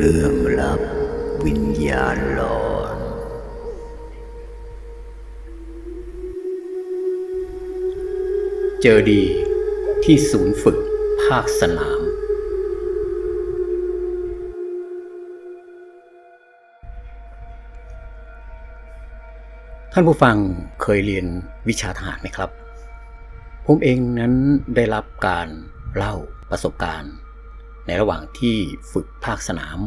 เรื่องลับวิญญาณหลอน เจอดีที่ศูนย์ฝึกภาคสนาม ท่านผู้ฟังเคยเรียนวิชาทหารไหมครับ ผมเองนั้นได้รับการเล่าประสบการณ์ ในระหว่างที่ฝึกภาคสนาม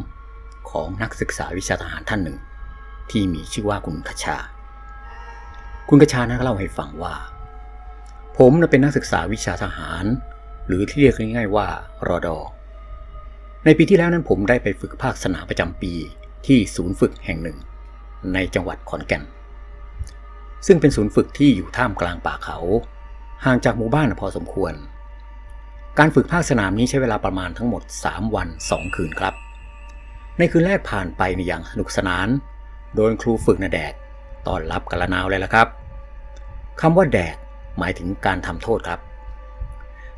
ของนักศึกษาวิชาทหารท่านหนึ่ง ที่มีชื่อว่าคุณคชา คุณคชานั้นเล่าให้ฟังว่า ผมเป็นนักศึกษาวิชาทหาร หรือที่เรียกง่ายๆว่ารอดอในปีที่แล้วนั้นผมได้ไปฝึกภาคสนามประจำปีที่ศูนย์ฝึกแห่งหนึ่ง ในจังหวัดขอนแก่น ซึ่งเป็นศูนย์ฝึกที่อยู่ท่ามกลางป่าเขา ห่างจากหมู่บ้านพอสมควร การฝึกภาคสนามนี้ใช้เวลาประมาณทั้งหมด 3 วัน 2 คืนครับ ในคืนแรกผ่านไปในอย่างสนุกสนาน โดยครูฝึกนะแดกตอนรับกระนาวเลยละครับคำว่าแดกหมายถึงการทำโทษครับ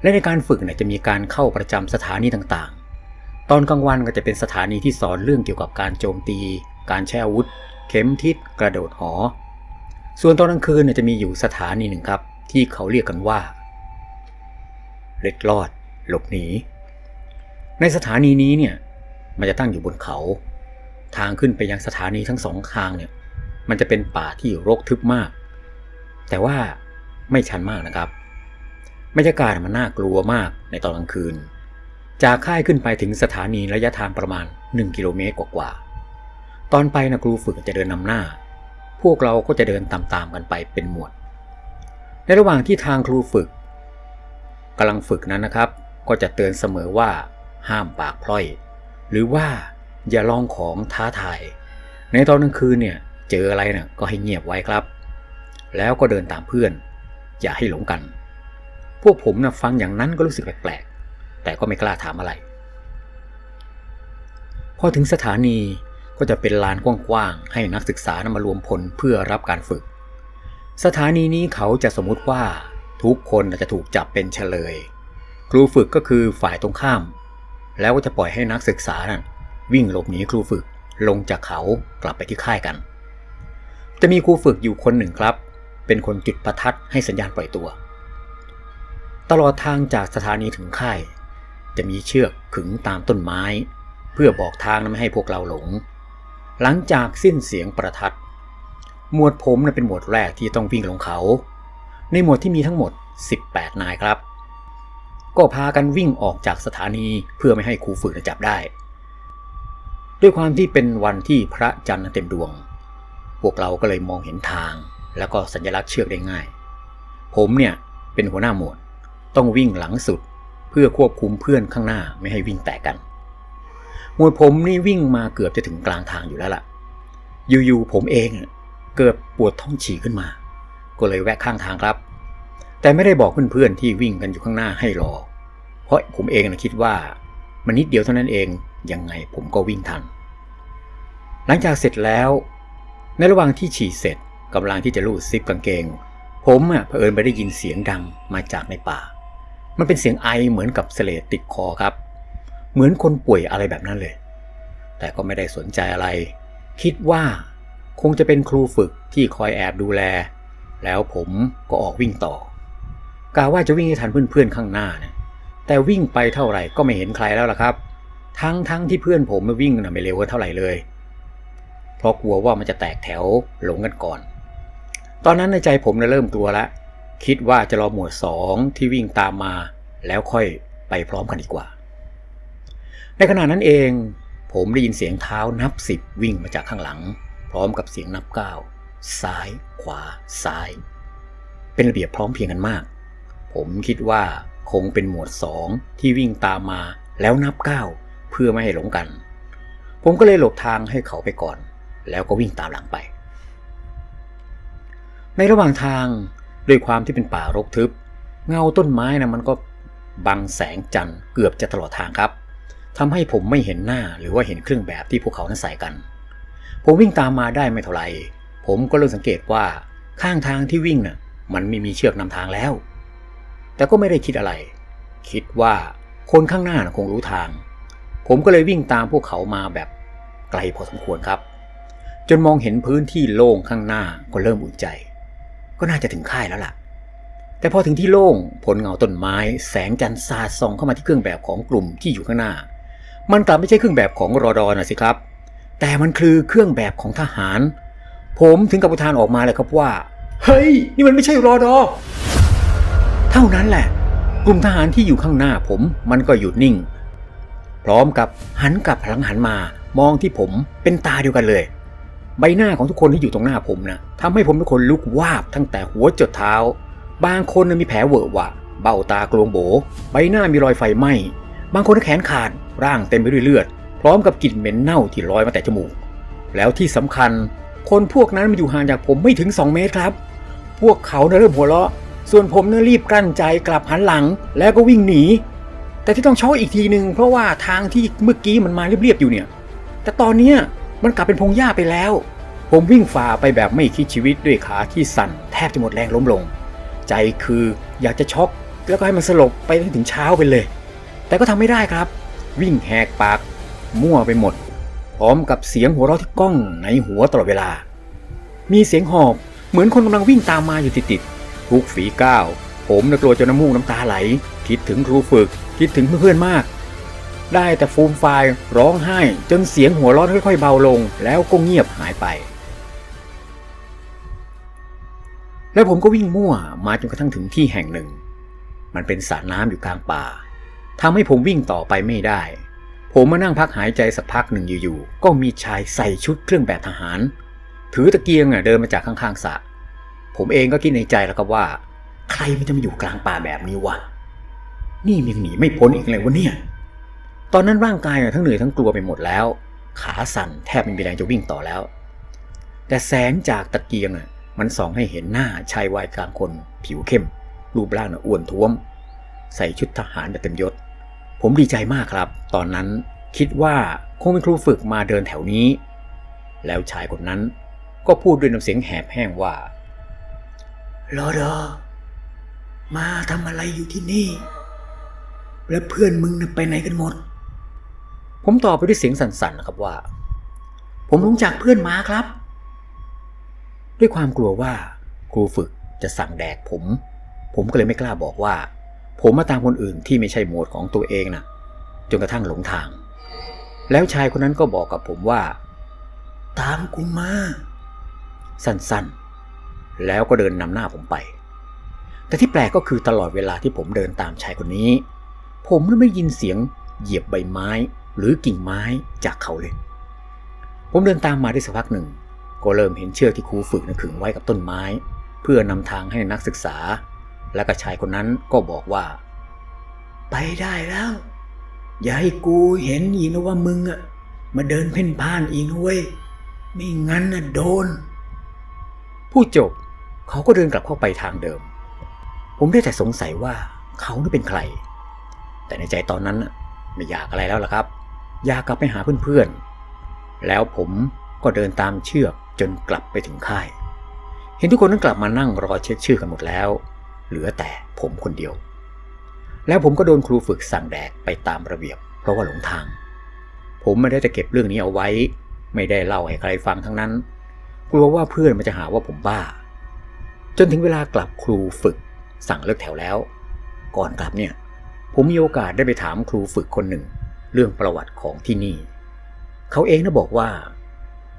และในการฝึกเนี่ยจะมีการเข้าประจำสถานีต่างๆ ตอนกลางวันก็จะเป็นสถานีที่สอนเรื่องเกี่ยวกับการโจมตี การใช้อาวุธ เข็มทิศกระโดดหอ ส่วนตอนกลางคืนเนี่ยจะมีอยู่สถานีหนึ่งครับ ที่เขาเรียกกันว่า เล็ดลอด หลบหนี ในสถานีนี้เนี่ยมันจะตั้งอยู่บนเขา ทางขึ้นไปยังสถานีทั้งสองทางเนี่ยมันจะเป็นป่าที่รกทึบมาก แต่ว่าไม่ชันมากนะครับบรรยากาศมันน่ากลัวมากในตอนกลางคืน จากค่ายขึ้นไปถึงสถานีระยะทางประมาณ 1 กิโลเมตรกว่าๆ ตอนไปนะครูฝึกจะเดินนำหน้า พวกเราก็จะเดินตามๆกันไปเป็นหมวด ในระหว่างที่ทางครูฝึก กำลังฝึกนั้นนะครับ ก็จะเตือนเสมอว่า ห้ามปากพล่อย หรือว่าอย่าลองของท้าทาย ในตอนกลางคืนเนี่ยเจออะไรเนี่ยก็ให้เงียบไว้ครับ แล้วก็เดินตามเพื่อน อย่าให้หลงกัน พวกผมนะฟังอย่างนั้นก็รู้สึกแปลกๆ แต่ก็ไม่กล้าถามอะไร พอถึงสถานีก็จะเป็นลานกว้างๆ ให้นักศึกษานมารวมพลเพื่อรับการฝึก สถานีนี้เขาจะสมมุติว่า ทุกคนจะถูกจับเป็นเฉลย ครูฝึกก็คือฝ่ายตรงข้าม แล้วก็จะปล่อยให้นักศึกษานั้นวิ่งหลบหนีครูฝึกลงจากเขากลับไปที่ค่ายกัน จะมีครูฝึกอยู่คนหนึ่งครับ เป็นคนจุดประทัดให้สัญญาณปล่อยตัว ตลอดทางจากสถานีถึงค่าย จะมีเชือกขึงตามต้นไม้ เพื่อบอกทางไม่ให้พวกเราหลง หลังจากสิ้นเสียงประทัด หมวดผมนะเป็นหมวดแรกที่ต้องวิ่งลงเขา ในหมวดที่มีทั้งหมด 18 นายครับ ก็พากันวิ่งออกจากสถานีเพื่อไม่ให้ครูฝึกจับได้ ด้วยความที่เป็นวันที่พระจันทร์เต็มดวง พวกเราก็เลยมองเห็นทาง แล้วก็สัญลักษณ์เชือกได้ง่าย ผมเนี่ยเป็นหัวหน้าหมวด ต้องวิ่งหลังสุดเพื่อควบคุมเพื่อนข้างหน้าไม่ให้วิ่งแตกกัน หมวดผมนี่วิ่งมาเกือบจะถึงกลางทางอยู่แล้วล่ะ อยู่ๆผมเองเกิดปวดท้องฉี่ขึ้นมา ก็เลยแวะข้างทางครับ แต่ไม่ได้บอกเพื่อนๆที่วิ่งกันอยู่ข้างหน้าให้รอ เพราะผมเองนะคิดว่ามันนิดเดียวเท่านั้นเอง ยังไงผมก็วิ่งทัน หลังจากเสร็จแล้ว ในระหว่างที่ฉี่เสร็จกำลังที่จะลูดซิปกางเกง ผมอะเผอิญไปได้ยินเสียงดังมาจากในป่า มันเป็นเสียงไอเหมือนกับเสลดติดคอครับ เหมือนคนป่วยอะไรแบบนั้นเลย แต่ก็ไม่ได้สนใจอะไร คิดว่าคงจะเป็นครูฝึกที่คอยแอบดูแล แล้วผมก็ออกวิ่งต่อกาว่าจะวิ่งให้ทันเพื่อนๆข้างหน้าเนี่ยแต่วิ่งไปเท่าไหร่ก็ไม่เห็นใครแล้วล่ะครับ ทั้งทั้งที่เพื่อนผมไม่วิ่งนะไม่เร็วกันเท่าไหร่เลย เพราะกลัวว่ามันจะแตกแถวหลงกันก่อน ตอนนั้นในใจผมเริ่มกลัวละ คิดว่าจะรอหมวดสองที่วิ่งตามมาแล้วค่อยไปพร้อมกันดีกว่า ในขณะนั้นเอง ผมได้ยินเสียงเท้านับสิบวิ่งมาจากข้างหลัง พร้อมกับเสียงนับเก้า ซ้ายขวาซ้าย เป็นระเบียบพร้อมเพียงกันมาก ผมคิดว่าคงเป็นหมวดสองที่วิ่งตามมาแล้วนับเก้าเพื่อไม่ให้หลงกัน ผมก็เลยหลบทางให้เขาไปก่อน แล้วก็วิ่งตามหลังไป ในระหว่างทางด้วยความที่เป็นป่ารกทึบ เงาต้นไม้นะมันก็บังแสงจันทร์เกือบจะตลอดทางครับทำให้ผมไม่เห็นหน้าหรือว่าเห็นเครื่องแบบที่พวกเขานั้นใส่กัน ผมวิ่งตามมาได้ไม่เท่าไหร่ ผมก็เริ่มสังเกตว่าข้างทางที่วิ่งน่ะ มันไม่มีเชือกนำทางแล้ว แต่ก็ไม่ได้คิดอะไร คิดว่าคนข้างหน้านะคงรู้ทาง ผมก็เลยวิ่งตามพวกเขามาแบบไกลพอสมควรครับ จนมองเห็นพื้นที่โล่งข้างหน้าก็เริ่มอุ่นใจ ก็น่าจะถึงค่ายแล้วล่ะ แต่พอถึงที่โล่งผลเงาต้นไม้ แสงจันทร์สาดส่องเข้ามาที่เครื่องแบบของกลุ่มที่อยู่ข้างหน้า มันกลับไม่ใช่เครื่องแบบของรอดอนะสิครับ แต่มันคือเครื่องแบบของทหาร ผมถึงกับอุทานออกมาเลยครับว่า เฮ้ย นี่มันไม่ใช่รอดอ เท่านั้นแหละ กลุ่มทหารที่อยู่ข้างหน้าผมมันก็หยุดนิ่ง พร้อมกับหันกลับหลังหันมามองที่ผมเป็นตาเดียวกันเลย ใบหน้าของทุกคนที่อยู่ตรงหน้าผมนะทำให้ผมเป็นคนลุกวาบตั้งแต่หัวจดเท้า บางคนนะมีแผลเวอะหวะ เบ้าตากลวงโบ ใบหน้ามีรอยไฟไหม้บางคนแขนขาดร่างเต็มไปด้วยเลือด พร้อมกับกลิ่นเหม็นเน่าที่ลอยมาแต่จมูก แล้วที่สำคัญ คนพวกนั้นมันอยู่ห่างจากผมไม่ถึง 2 เมตรครับ พวกเขาเนเริ่มหัวเราะ ส่วนผมเนี่ยรีบกลั้นใจกลับหันหลังแล้วก็วิ่งหนี แต่ที่ต้องช็อกอีกทีหนึ่งเพราะว่าทางที่เมื่อกี้มันมาเรียบๆอยู่เนี่ย แต่ตอนเนี้ยมันกลับเป็นพงหญ้าไปแล้ว ผมวิ่งฝ่าไปแบบไม่คิดชีวิตด้วยขาที่สั่นแทบจะหมดแรงล้มลง ใจคืออยากจะช็อกแล้วก็ให้มันสลบไปจนถึงเช้าไปเลย แต่ก็ทำไม่ได้ครับ วิ่งแหกปาก มั่วไปหมด ร้อมกับเสียงหัวเราะที่ก้องในหัวตลอดเวลา มีเสียงหอบเหมือนคนกำลังวิ่งตามมาอยู่ติดๆทุกฝีก้าว ผมนกลัวจนน้ำมูกน้ำตาไหล คิดถึงครูฝึก คิดถึงเพื่อนๆมาก ได้แต่ฟูมไฟายร้องไห้จนเสียงหัวเราะค่อยๆเบาลง แล้วก็เงียบหายไป แล้วผมก็วิ่งมั่วมาจนกระทั่งถึงที่แห่งหนึ่ง มันเป็นสระน้ำอยู่กลางป่าทำให้ผมวิ่งต่อไปไม่ได้ ผมมานั่งพักหายใจสักพักหนึ่งอยู่ๆ ก็มีชายใส่ชุดเครื่องแบบทหาร ถือตะเกียงอะเดินมาจากข้างๆสระผมเองก็คิดในใจแล้วครับว่า ใครมันจะมาอยู่กลางป่าแบบนี้วะ นี่มันหนีไม่พ้นอีกเลยวะเนี่ย ตอนนั้นร่างกายอะทั้งเหนื่อยทั้งกลัวไปหมดแล้ว ขาสั่นแทบไม่มีแรงจะวิ่งต่อแล้ว แต่แสงจากตะเกียงอะมันส่องให้เห็นหน้าชายวัยกลางคน ผิวเข้ม รูปร่างอ้วนท้วม ใส่ชุดทหารแบบเต็มยศ ผมดีใจมากครับ ตอนนั้นคิดว่าคงเป็นครูฝึกมาเดินแถวนี้ แล้วชายคนนั้นก็พูดด้วยน้ำเสียงแหบแห้งว่ารอดอมาทำอะไรอยู่ที่นี่ แล้วเพื่อนมึงน่ะไปไหนกันหมด ผมตอบไปด้วยเสียงสั่นๆนะครับว่า ผมลงจากเพื่อนมาครับ ด้วยความกลัวว่า ครูฝึกจะสั่งแดกผม ผมก็เลยไม่กล้าบอกว่า ผมมาตามคนอื่นที่ไม่ใช่โหมดของตัวเองนะจนกระทั่งหลงทาง แล้วชายคนนั้นก็บอกกับผมว่า ตามกูมา สั้นๆ แล้วก็เดินนำหน้าผมไป แต่ที่แปลกก็คือตลอดเวลาที่ผมเดินตามชายคนนี้ ผมไม่ได้ยินเสียงเหยียบใบไม้หรือกิ่งไม้จากเขาเลย ผมเดินตามมาได้สักพักหนึ่ง ก็เริ่มเห็นเชือกที่ครูฝึกนั้นขึงไว้กับต้นไม้ เพื่อนำทางให้นักศึกษา และก็ชายคนนั้นก็บอกว่า ไปได้แล้ว อย่าให้กูเห็นอีกนะว่ามึงอะมาเดินเพ่นพ่านอีกนะเว้ยไม่งั้นน่ะโดนพูดจบเขาก็เดินกลับเข้าไปทางเดิม ผมได้แต่สงสัยว่าเขานี่เป็นใคร แต่ในใจตอนนั้นไม่อยากอะไรแล้วล่ะครับ อยากกลับไปหาเพื่อนๆ แล้วผมก็เดินตามเชือกจนกลับไปถึงค่าย เห็นทุกคนนั้นกลับมานั่งรอเช็คชื่อกันหมดแล้ว เหลือแต่ผมคนเดียว แล้วผมก็โดนครูฝึกสั่งแดกไปตามระเบียบ เพราะว่าหลงทาง ผมไม่ได้จะเก็บเรื่องนี้เอาไว้ ไม่ได้เล่าให้ใครฟังทั้งนั้น กลัวว่าเพื่อนมันจะหาว่าผมบ้า จนถึงเวลากลับครูฝึก สั่งเลิกแถวแล้ว ก่อนกลับเนี่ย ผมมีโอกาสได้ไปถามครูฝึกคนหนึ่ง เรื่องประวัติของที่นี่ เขาเองนะบอกว่า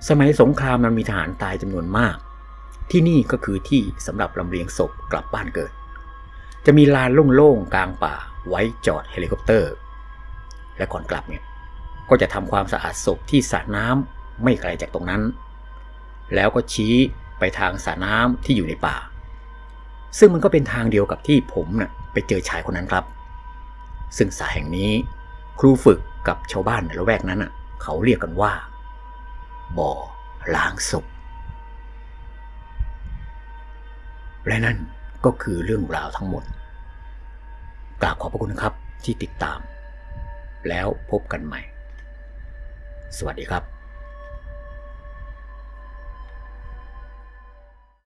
สมัยสงครามมันมีทหารตายจำนวนมากที่นี่ก็คือที่สำหรับลำเลียงศพกลับบ้านเกิด จะมีลานโล่งๆกลางป่าไว้จอดเฮลิคอปเตอร์ และก่อนกลับเนี่ยก็จะทำความสะอาดศพที่สระน้ำไม่ไกลจากตรงนั้น แล้วก็ชี้ไปทางสระน้ำที่อยู่ในป่า ซึ่งมันก็เป็นทางเดียวกับที่ผมน่ะไปเจอชายคนนั้นครับ ซึ่งสระแห่งนี้ครูฝึกกับชาวบ้านในละแวกนั้นน่ะ เขาเรียกกันว่า บ่อล้างศพและนั่น ก็คือเรื่องราวทั้งหมด กราบขอบพระคุณนะครับที่ติดตาม แล้วพบกันใหม่ สวัสดีครับ